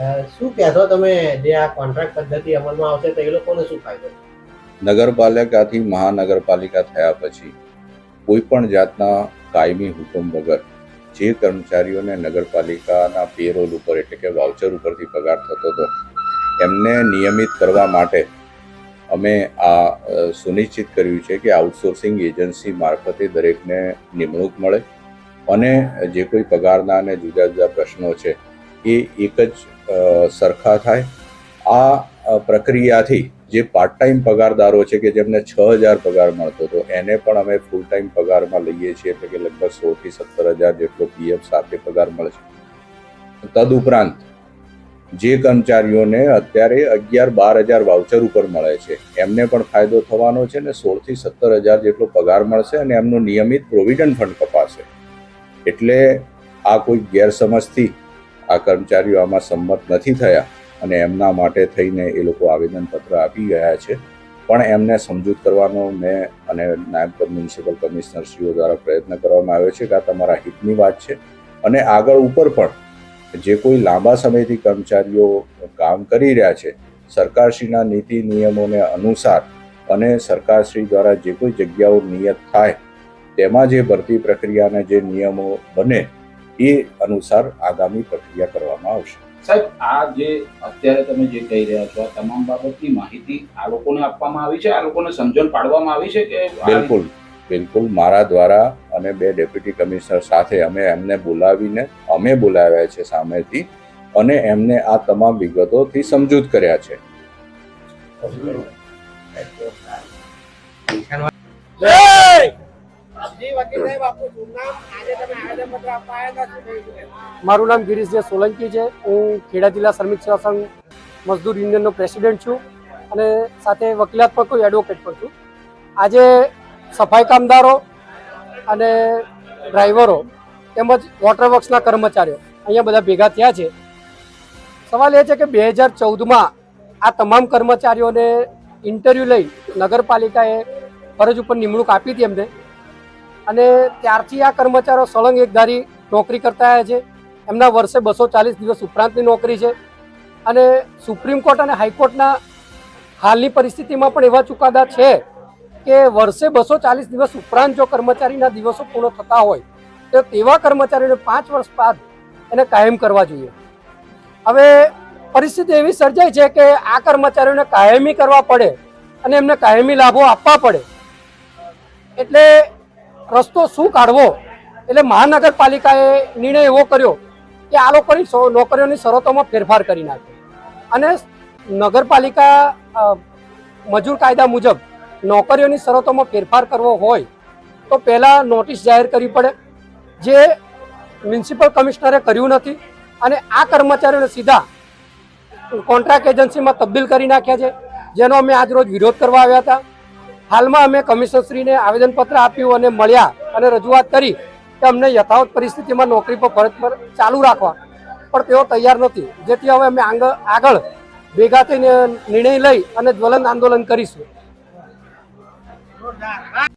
શું કહેશો તમે જે આ કોન્ટ્રાક્ટ પદ્ધતિ અમલમાં આવશે તો એ લોકોને શું ફાયદો? નગરપાલિકાથી મહાનગરપાલિકા થયા પછી કોઈ પણ જાતના કાયમી હુકમ વગર જે કર્મચારીઓને નગરપાલિકાના પેરોલ ઉપર એટલે કે વાઉચર ઉપરથી પગાર થતો હતો, એમને નિયમિત કરવા માટે અમે આ સુનિશ્ચિત કર્યું છે કે આઉટસોર્સિંગ એજન્સી મારફતે દરેકને નિમણૂક મળે અને જે કોઈ પગારના અને જુદા જુદા પ્રશ્નો છે એ એક જ સરખા થાય. આ પ્રક્રિયાથી જે પાર્ટ ટાઈમ પગારદારો છે કે જેમને છ હજાર પગાર મળતો હતો, એને પણ અમે ફૂલ ટાઈમ પગારમાં લઈએ છીએ, એટલે કે લગભગ સોળથી સત્તર હજાર જેટલો પીએફ સાથે પગાર મળશે તદુપરાંત જે કર્મચારીઓને અત્યારે અગિયાર બાર હજાર વાઉચર ઉપર મળે છે, એમને પણ ફાયદો થવાનો છે ને સોળથી સત્તર હજાર જેટલો પગાર મળશે અને એમનું નિયમિત પ્રોવિડન્ટ ફંડ કપાશે. એટલે આ કોઈ ગેરસમજથી આ કર્મચારીઓ આમાં સંમત નથી થયા અને એમના માટે થઈને એ લોકો આવેદનપત્ર આપી ગયા છે. પણ એમને સમજૂત કરવાનો મેં અને નાયબ મ્યુનિસિપલ કમિશનરશ્રીઓ દ્વારા પ્રયત્ન કરવામાં આવ્યો છે કે આ તમારા હિતની વાત છે. અને આગળ ઉપર પણ જે કોઈ લાંબા સમયથી કર્મચારીઓ કામ કરી રહ્યા છે, સરકારશ્રીના નીતિ નિયમોને અનુસાર અને સરકારશ્રી દ્વારા જે કોઈ જગ્યાઓ નિયત થાય, તેમાં જે ભરતી પ્રક્રિયાના જે નિયમો બને એ અનુસાર આગામી પ્રક્રિયા કરવામાં આવશે. સાહેબ આ જે અત્યારે તમે જે કહી રહ્યા છો આ તમામ બાબતની માહિતી આ લોકોને આપવામાં આવી છે? આ લોકોને સમજણ પાડવામાં આવી છે કે બિલકુલ બિલકુલ. મારા દ્વારા અને બે ડેપ્યુટી કમિશનર સાથે અમે એમને બોલાવીને અમે બોલાવ્યા છે સામેથી અને એમને આ તમામ વિગતોથી સમજૂત કર્યા છે. જી મારું નામ ગિરીશ જે સોલંકી છે. હું ખેડા જિલ્લા શ્રમિક સેવા સંઘ મજદૂર યુનિયનનો પ્રેસિડેન્ટ છું અને સાથે વકીલાત પર કોઈ એડવોકેટ પણ છું. આજે સફાઈ કામદારો અને ડ્રાઈવરો તેમજ વોટર વર્ક્સના કર્મચારીઓ અહીંયા બધા ભેગા થયા છે. સવાલ એ છે કે બે હજાર ચૌદમાં આ તમામ કર્મચારીઓને ઇન્ટરવ્યૂ લઈ નગરપાલિકાએ ફરજ ઉપર નિમણૂક આપી હતી એમને? અને ત્યારથી આ કર્મચારીઓ સળંગ એકધારી નોકરી કરતા આવ્યા છે. એમના વર્ષે બસો ચાલીસ દિવસ ઉપરાંતની નોકરી છે. અને સુપ્રીમ કોર્ટ અને હાઈકોર્ટના હાલની પરિસ્થિતિમાં પણ એવા ચુકાદા છે કે વર્ષે બસો ચાલીસ દિવસ ઉપરાંત જો કર્મચારીના દિવસો પૂર્ણ થતા હોય, તો તેવા કર્મચારીઓને પાંચ વર્ષ બાદ એને કાયમ કરવા જોઈએ. હવે પરિસ્થિતિ એવી સર્જાઈ છે કે આ કર્મચારીઓને કાયમી કરવા પડે અને એમને કાયમી લાભો આપવા પડે. એટલે રસ્તો શું કાઢવો? એટલે મહાનગરપાલિકાએ નિર્ણય એવો કર્યો કે આ લોકોની નોકરીઓની શરતોમાં ફેરફાર કરી નાખ્યો અને નગરપાલિકા મજૂર કાયદા મુજબ નોકરીઓની શરતોમાં ફેરફાર કરવો હોય, તો પહેલાં નોટિસ જાહેર કરવી પડે, જે મ્યુનિસિપલ કમિશનરે કર્યું નથી અને આ કર્મચારીઓને સીધા કોન્ટ્રાક્ટ એજન્સીમાં તબદીલ કરી નાખ્યા છે, જેનો અમે આજરોજ વિરોધ કરવા આવ્યા હતા. હાલમાં અમે કમિશનરશ્રીને આવેદનપત્ર આપ્યું અને મળ્યા અને રજૂઆત કરી કે અમને યથાવત પરિસ્થિતિમાં નોકરી પર ફરજ પર ચાલુ રાખવા. પણ તેઓ તૈયાર નથી. જેથી હવે અમે આગળ આગળ ભેગા થઈને નિર્ણય લઈ અને જ્વલન આંદોલન કરીશું.